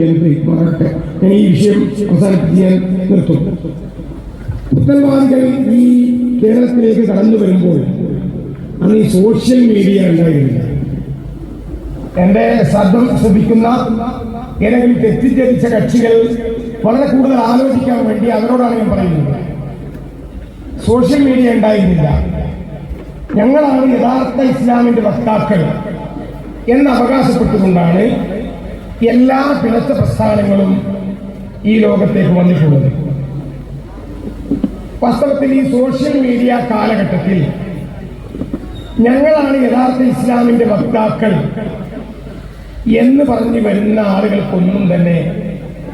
ഞാൻ ഈ വിഷയം അവസാനിപ്പിച്ച് നിർത്തും. പുത്തൻവാദികൾ ഈ കേരളത്തിലേക്ക് കടന്നു വരുമ്പോൾ അന്ന് ഈ സോഷ്യൽ മീഡിയ ഉണ്ടായിരുന്നില്ല. എന്റെ ശബ്ദം ശ്രദ്ധിക്കുന്ന ഏതെങ്കിലും തെറ്റിദ്ധരിച്ച കക്ഷികൾ വളരെ കൂടുതൽ ആലോചിക്കാൻ വേണ്ടി അവരോടാണ് ഞാൻ പറയുന്നത്. സോഷ്യൽ മീഡിയ ഉണ്ടായിരുന്നില്ല. ഞങ്ങളാണ് യഥാർത്ഥ ഇസ്ലാമിന്റെ വക്താക്കൾ എന്ന് അവകാശപ്പെട്ടുകൊണ്ടാണ് എല്ലാ പിണത്ത പ്രസ്ഥാനങ്ങളും ഈ ലോകത്തേക്ക് വന്നിട്ടുള്ളത്. വാസ്തവത്തിൽ ഈ സോഷ്യൽ മീഡിയ കാലഘട്ടത്തിൽ ഞങ്ങളാണ് യഥാർത്ഥ ഇസ്ലാമിന്റെ വക്താക്കൾ എന്ന് പറഞ്ഞു വരുന്ന ആളുകൾക്കൊന്നും തന്നെ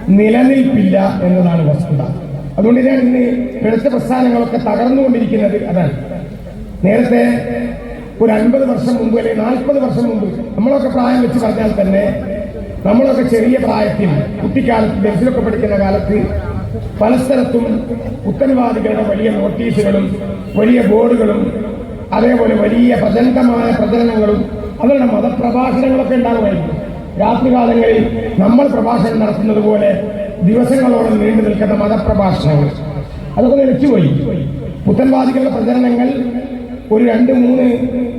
നിലനിൽപ്പില്ല എന്നതാണ് വസ്തുത. അതുകൊണ്ട് ഞാൻ ഇന്ന് പിഴച്ച പ്രസ്ഥാനങ്ങളൊക്കെ തകർന്നുകൊണ്ടിരിക്കുന്നത് അതാണ്. നേരത്തെ ഒരു അൻപത് വർഷം മുമ്പ് അല്ലെങ്കിൽ നാൽപ്പത് വർഷം മുമ്പ് നമ്മളൊക്കെ പ്രായം വെച്ച് പറഞ്ഞാൽ തന്നെ നമ്മളൊക്കെ ചെറിയ പ്രായത്തിൽ കുട്ടിക്കാലത്ത് ബസ്സിലൊക്കെ പഠിക്കുന്ന കാലത്ത് പല സ്ഥലത്തും ഉത്തരവാദികളുടെ വലിയ നോട്ടീസുകളും വലിയ ബോർഡുകളും അതേപോലെ വലിയ പ്രചണ്ഡമായ പ്രചരണങ്ങളും അവരുടെ മതപ്രഭാഷണങ്ങളൊക്കെ ഉണ്ടാകുമായിരുന്നു രാത്രികാലങ്ങളിൽ നമ്മൾ പ്രഭാഷണം നടത്തുന്നത് പോലെ ദിവസങ്ങളോളം നീണ്ടു നിൽക്കുന്ന മതപ്രഭാഷണങ്ങൾ. അതൊക്കെ നിലച്ചുപോയി. പുത്തൻവാദികളുടെ പ്രചരണങ്ങൾ ഒരു രണ്ട് മൂന്ന്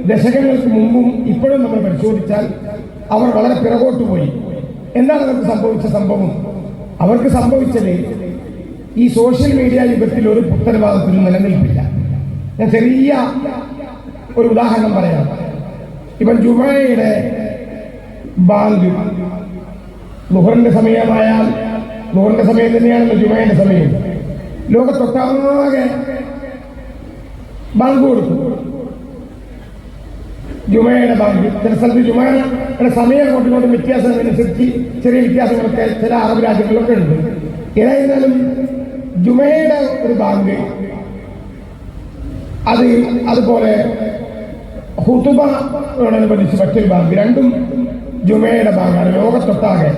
ദശകങ്ങൾക്ക് മുമ്പും ഇപ്പോഴും നമ്മൾ പരിശോധിച്ചാൽ അവർ വളരെ പിറകോട്ട് പോയി എന്താണ് അവർക്ക് സംഭവിച്ച സംഭവം? അവർക്ക് സംഭവിച്ചത് ഈ സോഷ്യൽ മീഡിയ യുഗത്തിൽ ഒരു പുത്തരവാദത്തിനും നിലനിൽപ്പില്ല. ഞാൻ ചെറിയ ഒരു ഉദാഹരണം പറയാം. ഇപ്പം ജുമയുടെ ബാങ്ക്. ലുഹറിന്റെ സമയമായാൽ ലുഹറിന്റെ സമയം തന്നെയാണല്ലോ ജുമയുടെ സമയം. ലോകത്തൊട്ടാകെ ബാങ്ക് കൊടുക്കും ജുമയുടെ ബാങ്ക് ചില സ്ഥലത്ത് ജുമയുടെ സമയം അങ്ങോട്ടും ഇങ്ങോട്ടും വ്യത്യാസം അനുസരിച്ച് ചെറിയ വ്യത്യാസങ്ങളൊക്കെ ചില അറബ് രാജ്യങ്ങളിലൊക്കെ ഉണ്ട്. ഏതായിരുന്നാലും ജുമയുടെ ഒരു ബാങ്ക് അത് അതുപോലെ ഹുതുബയോടനുബന്ധിച്ച് മറ്റൊരു ബാങ്ക്. രണ്ടും ജുമയുടെ ബാങ്കാണ്. ലോകത്തൊട്ടാകെ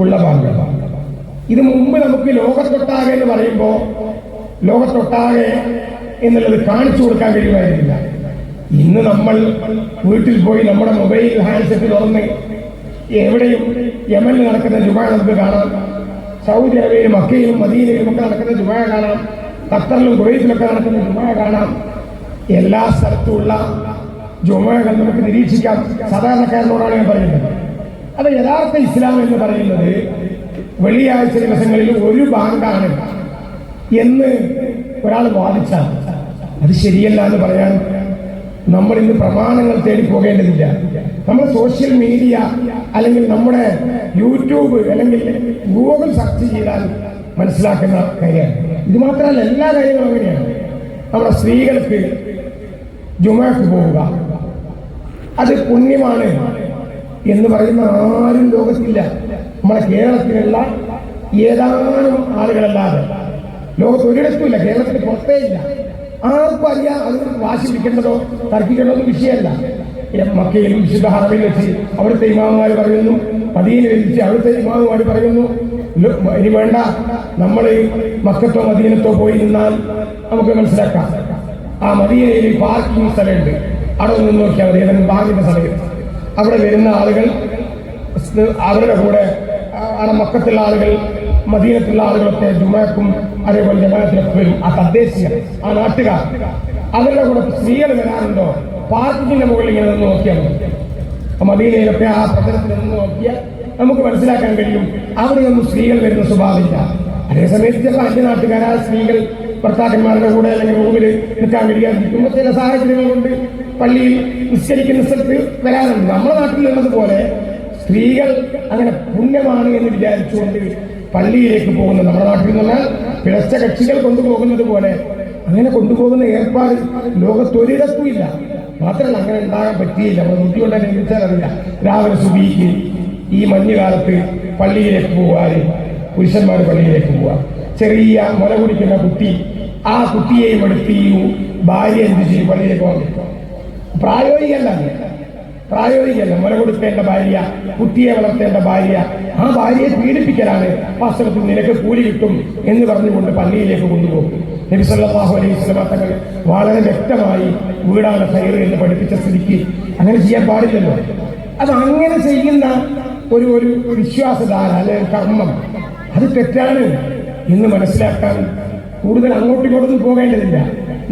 ഉള്ള ബാങ്ക് ഇത് മുമ്പ് നമുക്ക് ലോകത്തൊട്ടാകെ എന്ന് പറയുമ്പോൾ ലോകത്തൊട്ടാകെ എന്നുള്ളത് കാണിച്ചു കൊടുക്കാൻ കഴിയുമായിരുന്നില്ല. ഇന്ന് നമ്മൾ വീട്ടിൽ പോയി നമ്മുടെ മൊബൈൽ ഹാൻഡ്സെറ്റ് തുറന്ന് എവിടെയും യമനിൽ നടക്കുന്ന ജുമ നമുക്ക് കാണാം. സൗദി അറേബ്യയിലും മക്കയിലും മദീനയിലും ഒക്കെ നടക്കുന്ന ജുമ കാണാം. ഖത്തറിലും കുവൈറ്റിലൊക്കെ നടക്കുന്ന ജുമ കാണാം. എല്ലാ സ്ഥലത്തുമുള്ള ജുമകൾ നമുക്ക് നിരീക്ഷിക്കാം. സാധാരണക്കാരനോടാണ് ഞാൻ പറയുന്നത്. അത് യഥാർത്ഥ ഇസ്ലാം എന്ന് പറയുന്നത് വെള്ളിയാഴ്ച ദിവസങ്ങളിൽ ഒരു ബാങ്കാണ് എന്ന് ഒരാൾ വാദിച്ചാൽ അത് ശരിയല്ല എന്ന് പറയാൻ നമ്മൾ ഇന്ന് പ്രമാണങ്ങൾ തേടി പോകേണ്ടതില്ല. നമ്മൾ സോഷ്യൽ മീഡിയ അല്ലെങ്കിൽ നമ്മുടെ യൂട്യൂബ് അല്ലെങ്കിൽ ഗൂഗിൾ സെർച്ച് ചെയ്താൽ മനസ്സിലാക്കുന്ന കാര്യമാണ്. ഇത് മാത്രമല്ല എല്ലാ കാര്യങ്ങളും അങ്ങനെയാണ്. നമ്മുടെ സ്ത്രീകൾക്ക് ജുമാക്ക് പോവുക. അത് പുണ്യമാണ് എന്ന് പറയുന്ന ആരും ലോകത്തില്ല. നമ്മുടെ കേരളത്തിലുള്ള ഏതാനും ആളുകളല്ലാതെ. ലോകത്ത് ഒരിടത്തുമില്ല കേരളത്തിന് പുറത്തേ ഇല്ല. ആർക്കും അറിയാം. അത് വാശി പിടിക്കേണ്ടതോ തർക്കിക്കേണ്ടതോ വിഷയമല്ല. മക്കയിലും വിശുദ്ധ ഹറമിൽ വെച്ച് അവിടുത്തെ ഇമാമുമാർ പറയുന്നു മദീനയിൽ വെച്ച് അവിടുത്തെ ഇമാമുമാർ പറയുന്നു ഇനി വേണ്ട നമ്മൾ മക്കത്തോ മദീനത്തോ പോയി നിന്നാൽ നമുക്ക് മനസ്സിലാക്കാം. ആ മദീനയിൽ പാർക്കിംഗ് സ്ഥലമുണ്ട്. അവിടെ നിന്ന് നോക്കിയാൽ മതി. ഏതെങ്കിലും ബാങ്കിന്റെ സമയത്ത് അവിടെ വരുന്ന ആളുകൾ അവരുടെ കൂടെ ആ, മക്കത്തുള്ള ആളുകൾ മദീനത്തുള്ള ആളുകളൊക്കെ ജുമാക്കും അതേപോലെ ജമാഅത്തിലൊക്കെ വരും ആ തദ്ദേശീയർ ആ നാട്ടുകാർ. അവരുടെ കൂടെ സ്ത്രീകൾ വരാറുണ്ടോ? പാർക്കിന്റെ മുകളിൽ ഇങ്ങനെ നിന്ന് നോക്കിയാൽ ആ മദീനയിലൊക്കെ ആ പ്രചരണത്തിൽ നിന്ന് നോക്കിയാൽ നമുക്ക് മനസ്സിലാക്കാൻ കഴിയും അവിടെയൊന്നും സ്ത്രീകൾ വരുന്ന സ്വഭാവമില്ല. അതേസമയത്ത് ചില അന്യ നാട്ടുകാരായ സ്ത്രീകൾ ഭർത്താക്കന്മാരുടെ കൂടെ അല്ലെങ്കിൽ റൂമിൽ നിൽക്കാൻ കഴിയാതിരിക്കുമ്പോൾ ചില സാഹചര്യങ്ങൾ കൊണ്ട് പള്ളിയിൽ നിസ്കരിക്കുന്ന സ്ഥലത്ത് വരാറുണ്ട്. നമ്മുടെ നാട്ടിൽ പോലെ സ്ത്രീകൾ അങ്ങനെ പുണ്യമാണ് എന്ന് വിചാരിച്ചുകൊണ്ട് പള്ളിയിലേക്ക് പോകുന്നത് നമ്മുടെ നാട്ടിൽ നിന്ന് പിഴച്ച കക്ഷികൾ കൊണ്ടുപോകുന്നത് പോലെ അങ്ങനെ കൊണ്ടുപോകുന്ന ഏർപ്പാട് ലോകത്തൊരിടത്തും ഇല്ല മാത്രമല്ല അങ്ങനെ ഉണ്ടാകാൻ പറ്റിയില്ല. നമ്മൾ ബുദ്ധി കൊണ്ട് അനുഭവിച്ചാൽ അറിയില്ല. രാവിലെ സുബീക്ക് ഈ മഞ്ഞുകാലത്ത് പള്ളിയിലേക്ക് പോകാതെ പുരുഷന്മാർ പള്ളിയിലേക്ക് പോവാ. ചെറിയ മുല കുടിക്കുന്ന കുട്ടി ആ കുട്ടിയെയും എടുത്തിയും ഭാര്യ എന്ത് ചെയ്യും? പള്ളിയിലേക്ക് പോകാൻ പ്രായോഗികല്ല. മുല കൊടുക്കേണ്ട ഭാര്യ കുട്ടിയെ വളർത്തേണ്ട ഭാര്യ ആ ഭാര്യയെ പീഡിപ്പിക്കലാണ് വാസ്തവത്തിൽ നിനക്ക് കൂലി കിട്ടും എന്ന് പറഞ്ഞുകൊണ്ട് പള്ളിയിലേക്ക് കൊണ്ടുപോകും. നബി സല്ലല്ലാഹു അലൈഹി തങ്ങൾ വളരെ വ്യക്തമായി വീടാണ് ഹൈർ എന്ന് പഠിപ്പിച്ച സ്ഥിതിക്ക് അങ്ങനെ ചെയ്യാൻ പാടില്ലല്ലോ. അത് അങ്ങനെ ചെയ്യുന്ന ഒരു ഒരു വിശ്വാസധാര അല്ലെങ്കിൽ കർമ്മം അത് തെറ്റാണ് എന്ന് മനസ്സിലാക്കാൻ കൂടുതൽ അങ്ങോട്ടും ഇങ്ങോട്ടും പോകേണ്ടതില്ല.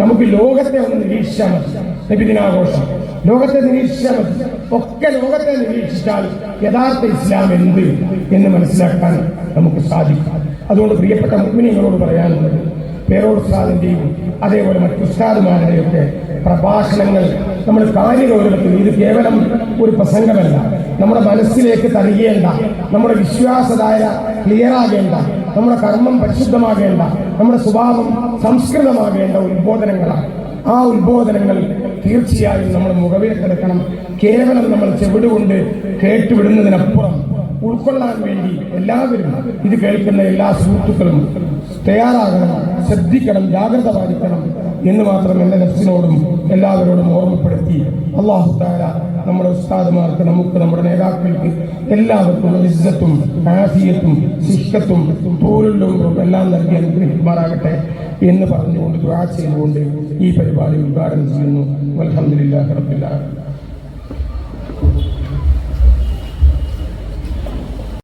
നമുക്ക് ലോകത്തെ ഒന്ന് നിരീക്ഷിച്ചാൽ മതി. നബിദിനാഘോഷം ലോകത്തെ നിരീക്ഷിച്ചാൽ മതി ഒക്കെ ലോകത്തെ നിരീക്ഷിച്ചാൽ യഥാർത്ഥ ഇസ്ലാം എന്ത് എന്ന് മനസ്സിലാക്കാൻ നമുക്ക് സാധിക്കും. അതുകൊണ്ട് പ്രിയപ്പെട്ട മുഗ്മിനികളോട് പറയാനുള്ളത് പേരോട് ഉസ്താദിന്റെയും അതേപോലെ മറ്റു ഉസ്താദുമാരുടെയൊക്കെ പ്രഭാഷണങ്ങൾ നമ്മൾ കാര്യഗൗരവത്തിൽ ഇത് കേവലം ഒരു പ്രസംഗമല്ല. നമ്മുടെ മനസ്സിലേക്ക് തരികേണ്ട നമ്മുടെ വിശ്വാസദായ ക്ലിയർ ആകേണ്ട നമ്മുടെ കർമ്മം പരിശുദ്ധമാകേണ്ട നമ്മുടെ സ്വഭാവം സംസ്കൃതമാകേണ്ട ഉത്ബോധനങ്ങളാണ്. ആ ഉത്ബോധനങ്ങൾ തീർച്ചയായും നമ്മൾ മുഖവിലക്കെടുക്കണം കേവലം നമ്മൾ ചെവിടുകൊണ്ട് കേട്ടുവിടുന്നതിനപ്പുറം ഉൾക്കൊള്ളാൻ വേണ്ടി എല്ലാവരും ഇത് കേൾക്കുന്ന എല്ലാ സുഹൃത്തുക്കളും തയ്യാറാകണം ശ്രദ്ധിക്കണം ജാഗ്രത പാലിക്കണം എന്ന് മാത്രം എന്റെ നഫ്സിനോടും എല്ലാവരോടും ഓർമ്മപ്പെടുത്തി അള്ളാഹു താര നമ്മുടെ ഉസ്താദുമാർക്ക് നമുക്ക് നമ്മുടെ നേതാക്കൾക്ക് എല്ലാവർക്കും ഇസ്സത്തും ആഫിയത്തും ശിഷ്ടത്തും തോലുള്ളും എല്ലാം നൽകി അനുഗ്രഹിക്കുമാറാകട്ടെ. എന്ന് പറഞ്ഞുകൊണ്ട് ദുരാ ചെയ്തുകൊണ്ട് ഈ പരിപാടി ഉദ്ഘാടനം ചെയ്യുന്നു. അൽഹംദുലില്ലാഹി റബ്ബിൽ ആലമീൻ.